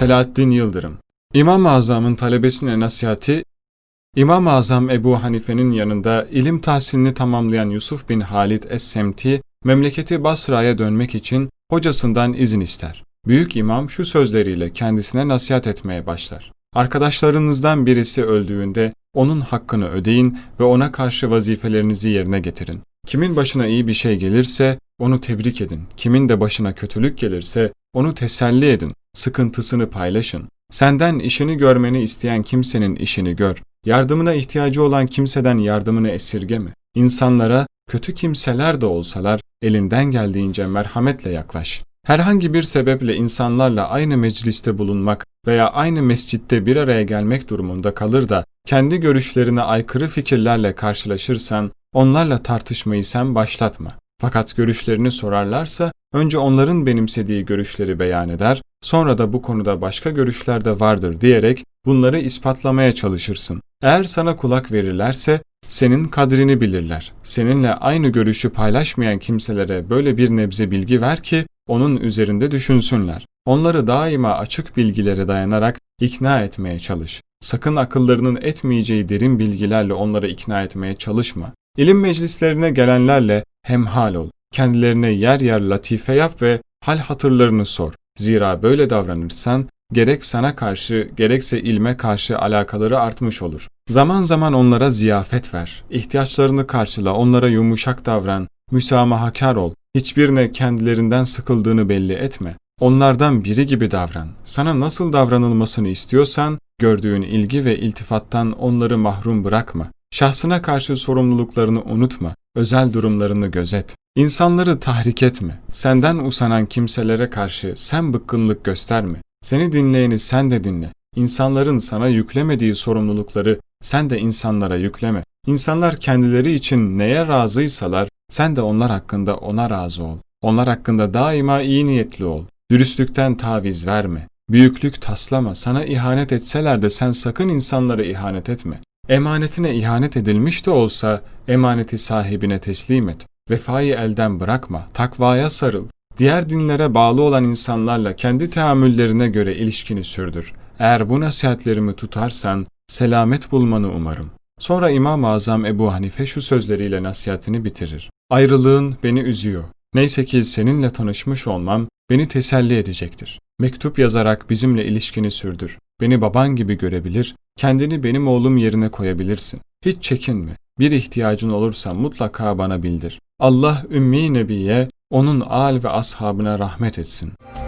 Selahaddin Yıldırım İmam-ı Azam'ın talebesine nasihati İmam-ı Azam Ebu Hanife'nin yanında ilim tahsilini tamamlayan Yusuf bin Halid Es-Semti, memleketi Basra'ya dönmek için hocasından izin ister. Büyük imam şu sözleriyle kendisine nasihat etmeye başlar. Arkadaşlarınızdan birisi öldüğünde onun hakkını ödeyin ve ona karşı vazifelerinizi yerine getirin. Kimin başına iyi bir şey gelirse onu tebrik edin. Kimin de başına kötülük gelirse onu teselli edin. Sıkıntısını paylaşın. Senden işini görmeni isteyen kimsenin işini gör. Yardımına ihtiyacı olan kimseden yardımını esirgeme. İnsanlara kötü kimseler de olsalar elinden geldiğince merhametle yaklaş. Herhangi bir sebeple insanlarla aynı mecliste bulunmak veya aynı mescitte bir araya gelmek durumunda kalır da kendi görüşlerine aykırı fikirlerle karşılaşırsan onlarla tartışmayı sen başlatma. Fakat görüşlerini sorarlarsa önce onların benimsediği görüşleri beyan eder, sonra da bu konuda başka görüşler de vardır diyerek bunları ispatlamaya çalışırsın. Eğer sana kulak verirlerse senin kadrini bilirler. Seninle aynı görüşü paylaşmayan kimselere böyle bir nebze bilgi ver ki onun üzerinde düşünsünler. Onları daima açık bilgilere dayanarak ikna etmeye çalış. Sakın akıllarının etmeyeceği derin bilgilerle onları ikna etmeye çalışma. İlim meclislerine gelenlerle hemhal ol. Kendilerine yer yer latife yap ve hal hatırlarını sor. Zira böyle davranırsan gerek sana karşı gerekse ilme karşı alakaları artmış olur. Zaman zaman onlara ziyafet ver. İhtiyaçlarını karşıla, onlara yumuşak davran, müsamahakar ol. Hiçbirine kendilerinden sıkıldığını belli etme. Onlardan biri gibi davran. Sana nasıl davranılmasını istiyorsan, gördüğün ilgi ve iltifattan onları mahrum bırakma. Şahsına karşı sorumluluklarını unutma. Özel durumlarını gözet. İnsanları tahrik etme. Senden usanan kimselere karşı sen bıkkınlık gösterme. Seni dinleyeni sen de dinle. İnsanların sana yüklemediği sorumlulukları sen de insanlara yükleme. İnsanlar kendileri için neye razıysalar sen de onlar hakkında ona razı ol. Onlar hakkında daima iyi niyetli ol. Dürüstlükten taviz verme. Büyüklük taslama. Sana ihanet etseler de sen sakın insanlara ihanet etme. Emanetine ihanet edilmiş de olsa emaneti sahibine teslim et. Vefayı elden bırakma. Takvaya sarıl. Diğer dinlere bağlı olan insanlarla kendi teamüllerine göre ilişkini sürdür. Eğer bu nasihatlerimi tutarsan selamet bulmanı umarım. Sonra İmam-ı Azam Ebu Hanife şu sözleriyle nasihatini bitirir. Ayrılığın beni üzüyor. Neyse ki seninle tanışmış olmam beni teselli edecektir. Mektup yazarak bizimle ilişkini sürdür. Beni baban gibi görebilir, kendini benim oğlum yerine koyabilirsin. Hiç çekinme. Bir ihtiyacın olursa mutlaka bana bildir. Allah Ümmi Nebi'ye, onun al ve ashabına rahmet etsin.''